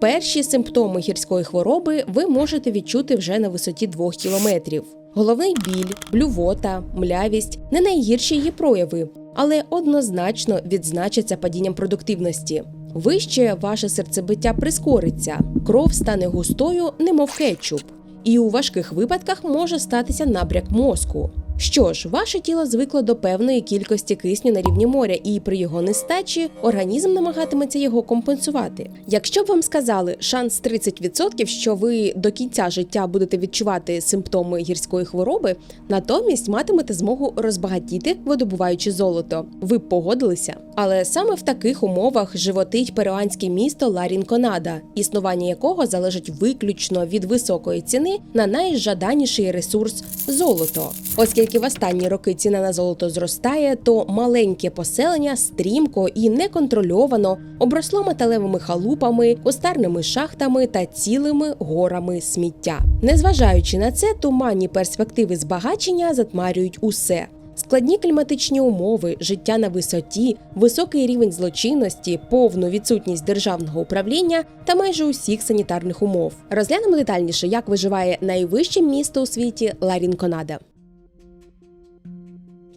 Перші симптоми гірської хвороби ви можете відчути вже на висоті 2 кілометрів. Головний біль, блювота, млявість не найгірші її прояви, але однозначно відзначаться падінням продуктивності. Вище ваше серцебиття прискориться, кров стане густою, немов кетчуп, і у важких випадках може статися набряк мозку. Що ж, ваше тіло звикло до певної кількості кисню на рівні моря, і при його нестачі організм намагатиметься його компенсувати. Якщо б вам сказали шанс 30%, що ви до кінця життя будете відчувати симптоми гірської хвороби, натомість матимете змогу розбагатіти, видобуваючи золото. Ви б погодилися? Але саме в таких умовах животить перуанське місто Ларін-Конада, існування якого залежить виключно від високої ціни на найжаданіший ресурс золото. Оскільки в останні роки ціна на золото зростає, то маленьке поселення стрімко і неконтрольовано обросло металевими халупами, кустарними шахтами та цілими горами сміття. Незважаючи на це, туманні перспективи збагачення затмарюють усе. Складні кліматичні умови, життя на висоті, високий рівень злочинності, повну відсутність державного управління та майже усіх санітарних умов. Розглянемо детальніше, як виживає найвище місто у світі Ларін-Конада.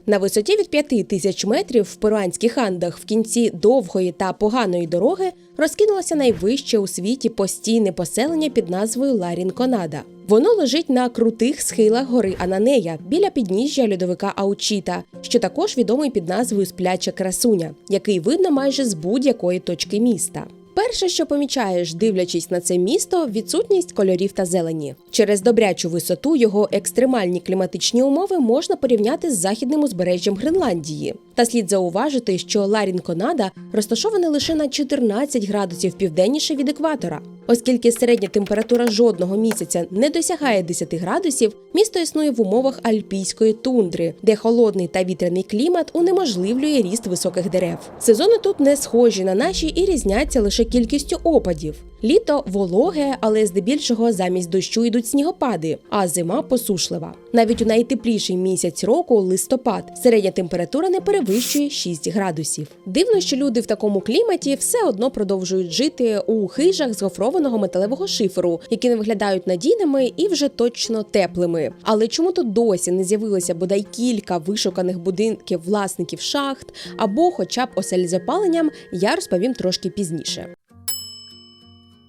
На висоті від 5 тисяч метрів в перуанських андах в кінці довгої та поганої дороги розкинулося найвище у світі постійне поселення під назвою Ларін-Конада. Воно лежить на крутих схилах гори Ананея біля підніжжя льодовика Аучіта, що також відомий під назвою Спляча красуня, який видно майже з будь-якої точки міста. Перше, що помічаєш, дивлячись на це місто, відсутність кольорів та зелені. Через добрячу висоту його екстремальні кліматичні умови можна порівняти з західним узбережжям Гренландії. Та слід зауважити, що Ларін-Конада розташоване лише на 14 градусів південніше від екватора. Оскільки середня температура жодного місяця не досягає 10 градусів, місто існує в умовах альпійської тундри, де холодний та вітряний клімат унеможливлює ріст високих дерев. Сезони тут не схожі на наші і різняться лише кількістю опадів. Літо вологе, але здебільшого замість дощу йдуть снігопади, а зима посушлива. Навіть у найтепліший місяць року, листопад, середня температура не перевищує 6 градусів. Дивно, що люди в такому кліматі все одно продовжують жити у хижах з гофрованого металевого шиферу, які не виглядають надійними і вже точно теплими. Але чому тут досі не з'явилося бодай кілька вишуканих будинків власників шахт або, хоча б осель з опаленням, я розповім трошки пізніше.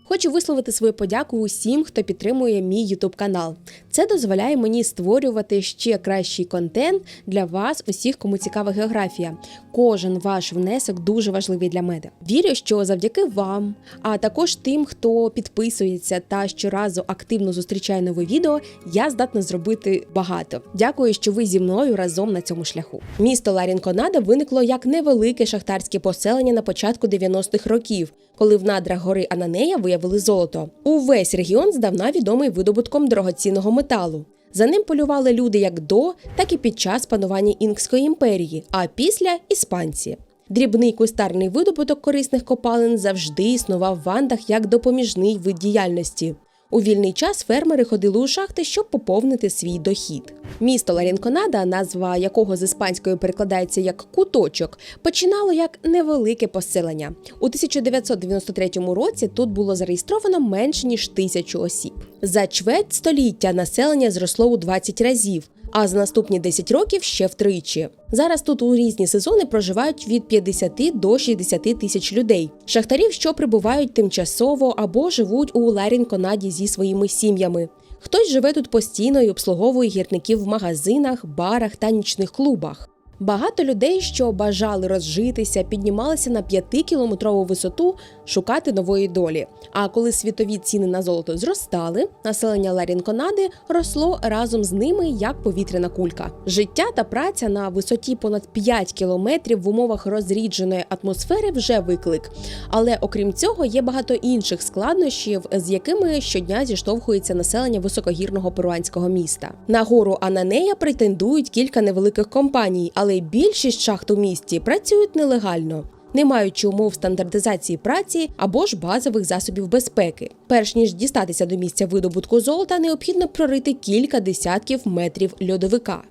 Хочу висловити свою подяку усім, хто підтримує мій YouTube канал. Це дозволяє мені створювати ще кращий контент для вас, усіх, кому цікава географія. Кожен ваш внесок дуже важливий для мене. Вірю, що завдяки вам, а також тим, хто підписується та щоразу активно зустрічає нове відео, я здатна зробити багато. Дякую, що ви зі мною разом на цьому шляху. Місто Ларін-Конада виникло як невелике шахтарське поселення на початку 90-х років, коли в надрах гори Ананея виявили золото. Увесь регіон здавна відомий видобутком дорогоцінного металу. За ним полювали люди як до, так і під час панування Інкської імперії, а після іспанці. Дрібний кустарний видобуток корисних копалин завжди існував в Андах як допоміжний вид діяльності. У вільний час фермери ходили у шахти, щоб поповнити свій дохід. Місто Ларінконада, назва якого з іспанської перекладається як куточок, починало як невелике поселення. У 1993 році тут було зареєстровано менше ніж тисячу осіб. За чверть століття населення зросло у 20 разів. А за наступні 10 років ще втричі. Зараз тут у різні сезони проживають від 50 до 60 тисяч людей. Шахтарів, що прибувають тимчасово або живуть у Ларін-Конаді зі своїми сім'ями. Хтось живе тут постійно і обслуговує гірників в магазинах, барах та нічних клубах. Багато людей, що бажали розжитися, піднімалися на 5-кілометрову висоту шукати нової долі. А коли світові ціни на золото зростали, населення Ларін-Конади росло разом з ними як повітряна кулька. Життя та праця на висоті понад 5 кілометрів в умовах розрідженої атмосфери вже виклик. Але окрім цього, є багато інших складнощів, з якими щодня зіштовхується населення високогірного перуанського міста. На гору Ананея претендують кілька невеликих компаній, але більшість шахт у місті працюють нелегально. Не маючи умов стандартизації праці або ж базових засобів безпеки. Перш ніж дістатися до місця видобутку золота, необхідно прорити кілька десятків метрів льодовика.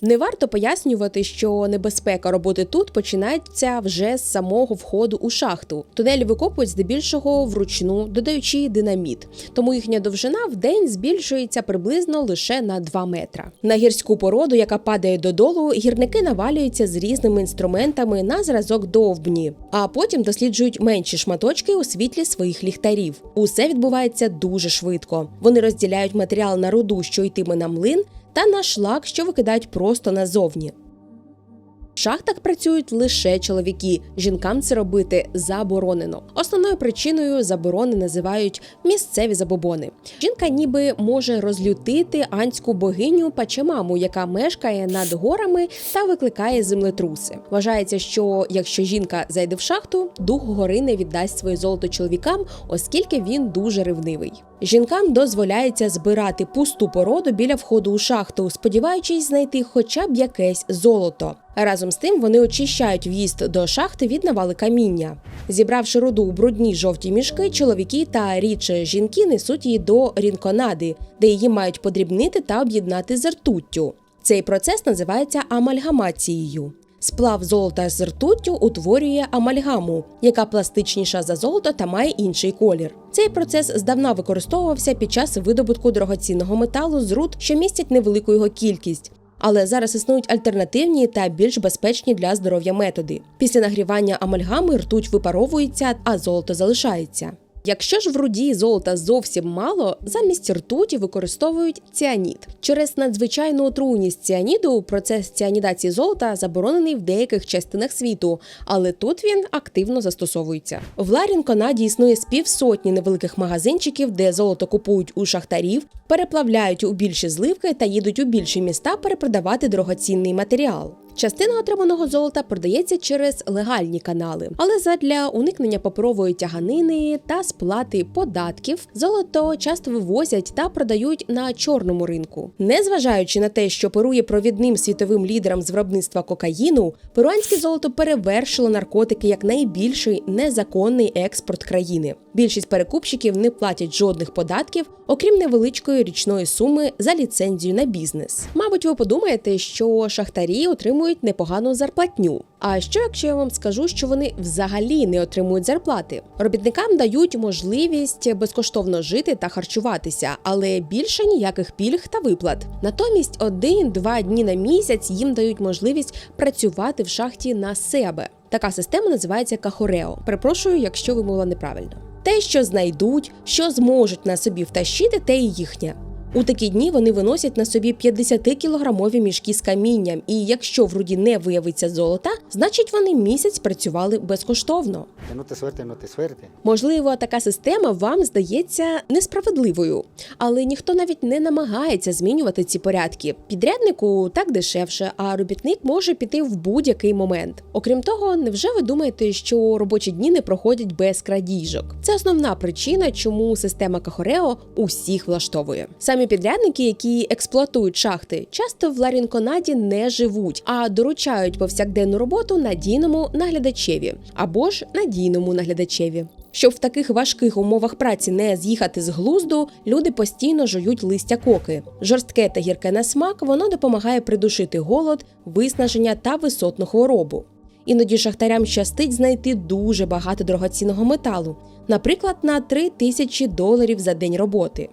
Не варто пояснювати, що небезпека роботи тут починається вже з самого входу у шахту. Тунелі викопують здебільшого вручну, додаючи динаміт, тому їхня довжина в день збільшується приблизно лише на 2 метра. На гірську породу, яка падає додолу, гірники навалюються з різними інструментами на зразок довбні, а потім досліджують менші шматочки у світлі своїх ліхтарів. Усе відбувається дуже швидко. Вони розділяють матеріал на руду, що йтиме на млин, та на шлак, що викидають просто назовні. В шахтах працюють лише чоловіки. Жінкам це робити заборонено. Основною причиною заборони називають місцеві забобони. Жінка ніби може розлютити анську богиню Пачемаму, яка мешкає над горами та викликає землетруси. Вважається, що якщо жінка зайде в шахту, дух гори не віддасть своє золото чоловікам, оскільки він дуже ревнивий. Жінкам дозволяється збирати пусту породу біля входу у шахту, сподіваючись знайти хоча б якесь золото. Разом з тим вони очищають в'їзд до шахти від навали каміння. Зібравши руду у брудні жовті мішки, чоловіки та рідше жінки несуть її до рінконади, де її мають подрібнити та об'єднати з ртуттю. Цей процес називається амальгамацією. Сплав золота з ртуттю утворює амальгаму, яка пластичніша за золото та має інший колір. Цей процес здавна використовувався під час видобутку дорогоцінного металу з руд, що містять невелику його кількість. Але зараз існують альтернативні та більш безпечні для здоров'я методи. Після нагрівання амальгами ртуть випаровується, а золото залишається. Якщо ж в руді золота зовсім мало, замість ртуті використовують ціанід. Через надзвичайну отруйність ціаніду процес ціанідації золота заборонений в деяких частинах світу, але тут він активно застосовується. В Ларін-Канаді існує з півсотні невеликих магазинчиків, де золото купують у шахтарів, переплавляють у більші зливки та їдуть у більші міста перепродавати дорогоцінний матеріал. Частина отриманого золота продається через легальні канали, але задля уникнення паперової тяганини та сплати податків золото часто вивозять та продають на чорному ринку. Незважаючи на те, що Перу є провідним світовим лідером з виробництва кокаїну, перуанське золото перевершило наркотики як найбільший незаконний експорт країни. Більшість перекупщиків не платять жодних податків, окрім невеличкої річної суми за ліцензію на бізнес. Мабуть, ви подумаєте, що шахтарі отримують непогану зарплатню. А що якщо я вам скажу, що вони взагалі не отримують зарплати? Робітникам дають можливість безкоштовно жити та харчуватися, але більше ніяких пільг та виплат. Натомість один-два дні на місяць їм дають можливість працювати в шахті на себе. Така система називається кахорео. Перепрошую, якщо вимовила неправильно. Те, що знайдуть, що зможуть на собі втащити, те і їхнє. У такі дні вони виносять на собі 50-кілограмові мішки з камінням, і якщо в руді не виявиться золота, значить вони місяць працювали безкоштовно. Te suerte. Можливо, така система вам здається несправедливою, але ніхто навіть не намагається змінювати ці порядки. Підряднику так дешевше, а робітник може піти в будь-який момент. Окрім того, невже ви думаєте, що робочі дні не проходять без крадіжок? Це основна причина, чому система Кахорео усіх влаштовує. Самі підрядники, які експлуатують шахти, часто в Ларінконаді не живуть, а доручають повсякденну роботу надійному наглядачеві або ж надійному наглядачеві. Щоб в таких важких умовах праці не з'їхати з глузду, люди постійно жують листя коки. Жорстке та гірке на смак, воно допомагає придушити голод, виснаження та висотну хворобу. Іноді шахтарям щастить знайти дуже багато дорогоцінного металу, наприклад, на 3 тисячі доларів за день роботи.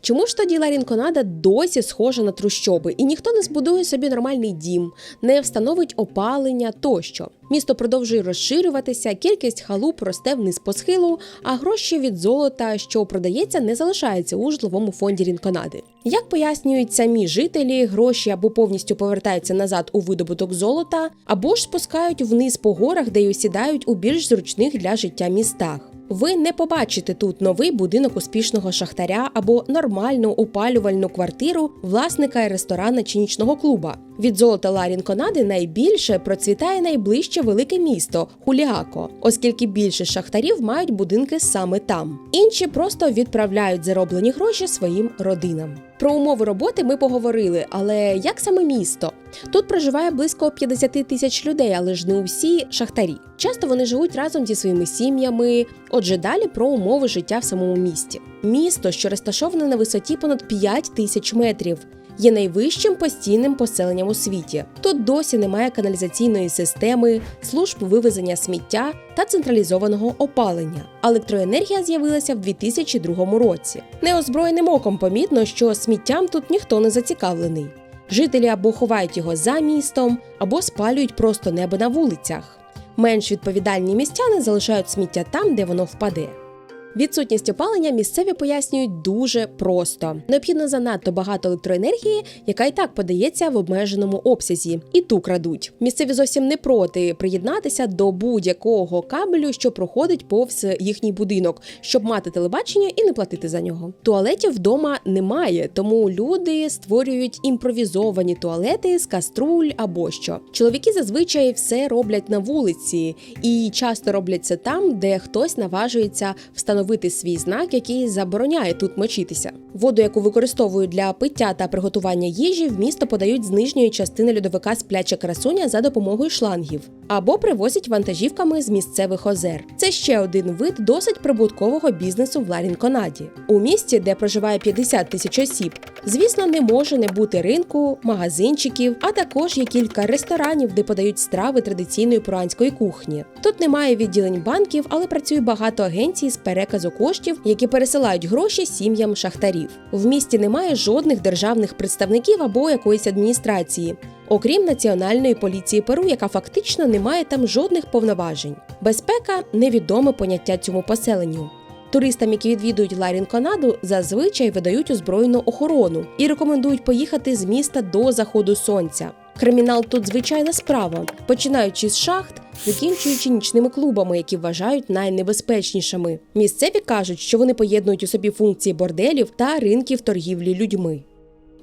Чому ж тоді Ларінконада досі схожа на трущоби, і ніхто не збудує собі нормальний дім, не встановить опалення тощо? Місто продовжує розширюватися, кількість халуп росте вниз по схилу, а гроші від золота, що продається, не залишаються у житловому фонді Рінконади. Як пояснюють самі жителі, гроші або повністю повертаються назад у видобуток золота, або ж спускають вниз по горах, де й осідають у більш зручних для життя містах. Ви не побачите тут новий будинок успішного шахтаря або нормальну опалювальну квартиру власника ресторана чи нічного клуба. Від золота Ларін Конади найбільше процвітає найближче велике місто Хуліако, оскільки більше шахтарів мають будинки саме там. Інші просто відправляють зароблені гроші своїм родинам. Про умови роботи ми поговорили, але як саме місто? Тут проживає близько 50 тисяч людей, але ж не усі шахтарі. Часто вони живуть разом зі своїми сім'ями. Отже, далі про умови життя в самому місті. Місто, що розташоване на висоті понад 5 тисяч метрів. Є найвищим постійним поселенням у світі. Тут досі немає каналізаційної системи, служб вивезення сміття та централізованого опалення. Електроенергія з'явилася в 2002 році. Неозброєним оком помітно, що сміттям тут ніхто не зацікавлений. Жителі або ховають його за містом, або спалюють просто небо на вулицях. Менш відповідальні містяни залишають сміття там, де воно впаде. Відсутність опалення місцеві пояснюють дуже просто: необхідно занадто багато електроенергії, яка і так подається в обмеженому обсязі, і ту крадуть. Місцеві зовсім не проти приєднатися до будь-якого кабелю, що проходить повз їхній будинок, щоб мати телебачення і не платити за нього. Туалетів вдома немає, тому люди створюють імпровізовані туалети з каструль або що. Чоловіки зазвичай все роблять на вулиці і часто роблять це там, де хтось наважується встановити встановити свій знак, який забороняє тут мочитися. Воду, яку використовують для пиття та приготування їжі, в місто подають з нижньої частини льодовика спляча красуня за допомогою шлангів або привозять вантажівками з місцевих озер. Це ще один вид досить прибуткового бізнесу в Ларін-Конаді. У місті, де проживає 50 тисяч осіб, звісно, не може не бути ринку, магазинчиків, а також є кілька ресторанів, де подають страви традиційної пуранської кухні. Тут немає відділень банків, але працює багато агенцій з переказу коштів, які пересилають гроші сім'ям шахтарів. В місті немає жодних державних представників або якоїсь адміністрації окрім Національної поліції Перу, яка фактично не має там жодних повноважень. Безпека невідоме поняття цьому поселенню. Туристам, які відвідують Ларін Канаду, зазвичай видають озброєну охорону і рекомендують поїхати з міста до заходу сонця. Кримінал тут звичайна справа, починаючи з шахт, закінчуючи нічними клубами, які вважають найнебезпечнішими. Місцеві кажуть, що вони поєднують у собі функції борделів та ринків торгівлі людьми.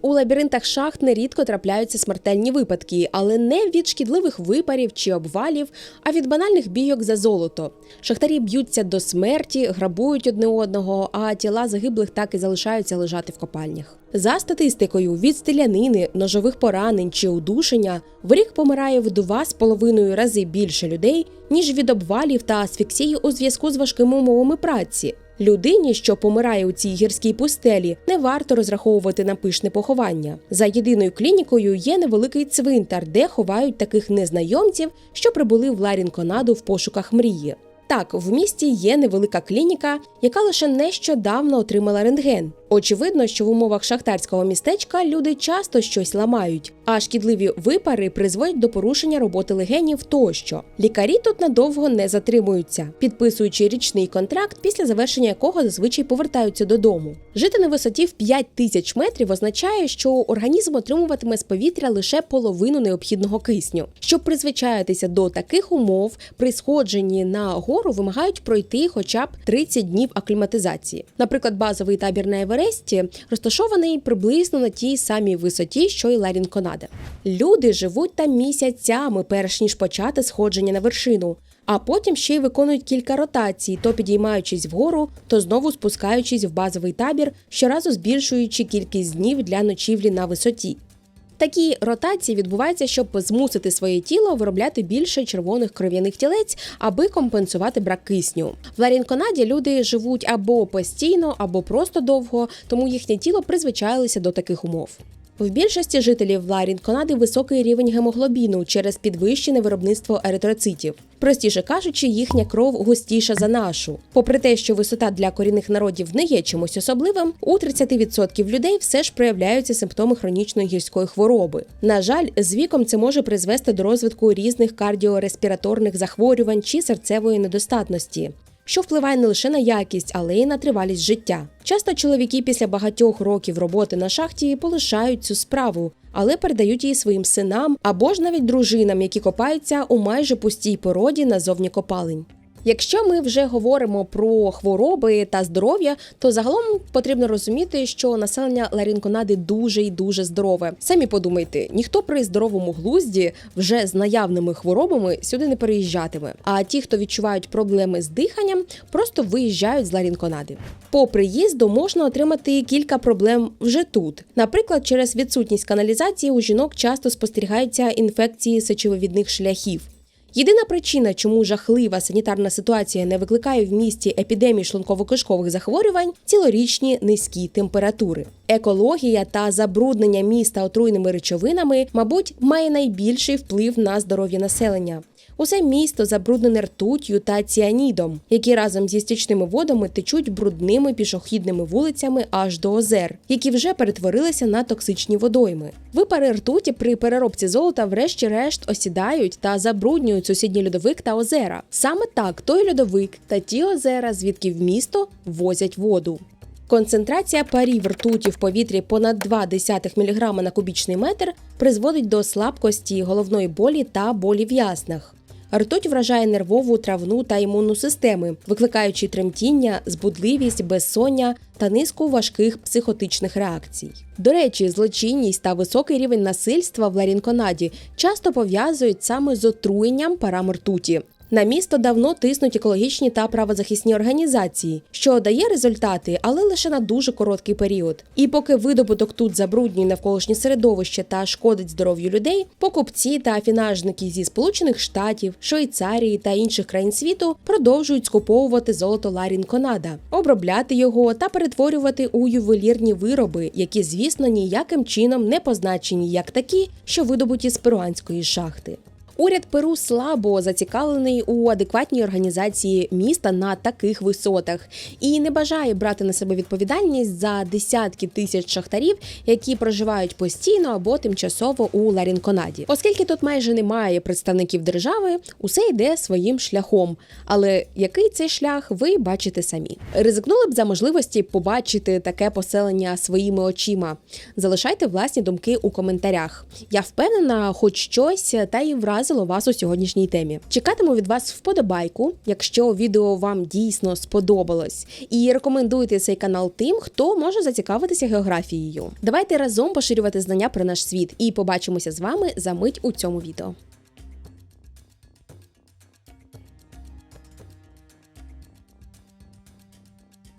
У лабіринтах шахт нерідко трапляються смертельні випадки, але не від шкідливих випарів чи обвалів, а від банальних бійок за золото. Шахтарі б'ються до смерті, грабують одне одного, а тіла загиблих так і залишаються лежати в копальнях. За статистикою, від стрілянини, ножових поранень чи удушення в рік помирає в два з половиною рази більше людей, ніж від обвалів та асфіксії у зв'язку з важкими умовами праці. Людині, що помирає у цій гірській пустелі, не варто розраховувати на пишне поховання. За єдиною клінікою є невеликий цвинтар, де ховають таких незнайомців, що прибули в Ларін Конаду в пошуках мрії. Так, в місті є невелика клініка, яка лише нещодавно отримала рентген. Очевидно, що в умовах шахтарського містечка люди часто щось ламають, а шкідливі випари призводять до порушення роботи легенів тощо. Лікарі тут надовго не затримуються, підписуючи річний контракт, після завершення якого зазвичай повертаються додому. Жити на висоті в 5 тисяч метрів означає, що організм отримуватиме з повітря лише половину необхідного кисню. Щоб призвичаїтися до таких умов, при сходженні на гору вимагають пройти хоча б 30 днів акліматизації. Наприклад, базовий табір на Евересті Евересті розташований приблизно на тій самій висоті, що й Ларін Конаде. Люди живуть там місяцями, перш ніж почати сходження на вершину. А потім ще й виконують кілька ротацій, то підіймаючись вгору, то знову спускаючись в базовий табір, щоразу збільшуючи кількість днів для ночівлі на висоті. Такі ротації відбуваються, щоб змусити своє тіло виробляти більше червоних кров'яних тілець, аби компенсувати брак кисню. В Ларінконаді люди живуть або постійно, або просто довго, тому їхнє тіло призвичаїлося до таких умов. В більшості жителів Ларін Канади високий рівень гемоглобіну через підвищене виробництво еритроцитів. Простіше кажучи, їхня кров густіша за нашу. Попри те, що висота для корінних народів не є чимось особливим, у 30% людей все ж проявляються симптоми хронічної гірської хвороби. На жаль, з віком це може призвести до розвитку різних кардіореспіраторних захворювань чи серцевої недостатності що впливає не лише на якість, але й на тривалість життя. Часто чоловіки після багатьох років роботи на шахті полишають цю справу, але передають її своїм синам або ж навіть дружинам, які копаються у майже пустій породі назовні копалень. Якщо ми вже говоримо про хвороби та здоров'я, то загалом потрібно розуміти, що населення Ларінконади дуже і дуже здорове. Самі подумайте, ніхто при здоровому глузді вже з наявними хворобами сюди не переїжджатиме. А ті, хто відчувають проблеми з диханням, просто виїжджають з Ларінконади. По приїзду можна отримати кілька проблем вже тут. Наприклад, через відсутність каналізації у жінок часто спостерігаються інфекції сечовивідних шляхів. Єдина причина, чому жахлива санітарна ситуація не викликає в місті епідемії шлунково-кишкових захворювань цілорічні низькі температури. Екологія та забруднення міста отруйними речовинами, мабуть, має найбільший вплив на здоров'я населення. Усе місто забруднене ртуттю та ціанідом, які разом зі стічними водами течуть брудними пішохідними вулицями аж до озер, які вже перетворилися на токсичні водойми. Випари ртуті при переробці золота, врешті-решт, осідають та забруднюють сусідній льодовик та озера. Саме так той льодовик та ті озера, звідки в місто возять воду. Концентрація парів ртуті в повітрі понад 0,2 мг на кубічний метр призводить до слабкості, головної болі та болі в яснах. Ртуть вражає нервову, травну та імунну системи, викликаючи тремтіння, збудливість, безсоння та низку важких психотичних реакцій. До речі, злочинність та високий рівень насильства в Ларінконаді часто пов'язують саме з отруєнням парам ртуті. На місто давно тиснуть екологічні та правозахисні організації, що дає результати, але лише на дуже короткий період. І поки видобуток тут забруднює навколишнє середовище та шкодить здоров'ю людей, покупці та фінажники зі Сполучених Штатів, Швейцарії та інших країн світу продовжують скуповувати золото Ларін Конада, обробляти його та перетворювати у ювелірні вироби, які, звісно, ніяким чином не позначені як такі, що видобуті з перуанської шахти. Уряд Перу слабо зацікавлений у адекватній організації міста на таких висотах і не бажає брати на себе відповідальність за десятки тисяч шахтарів, які проживають постійно або тимчасово у Ларінконаді. Оскільки тут майже немає представників держави, усе йде своїм шляхом. Але який цей шлях, ви бачите самі. Ризикнули б за можливості побачити таке поселення своїми очима. Залишайте власні думки у коментарях. Я впевнена, хоч щось та й вразило вас у сьогоднішній темі. Чекатиму від вас вподобайку, якщо відео вам дійсно сподобалось, і рекомендуйте цей канал тим, хто може зацікавитися географією. Давайте разом поширювати знання про наш світ і побачимося з вами за мить у цьому відео.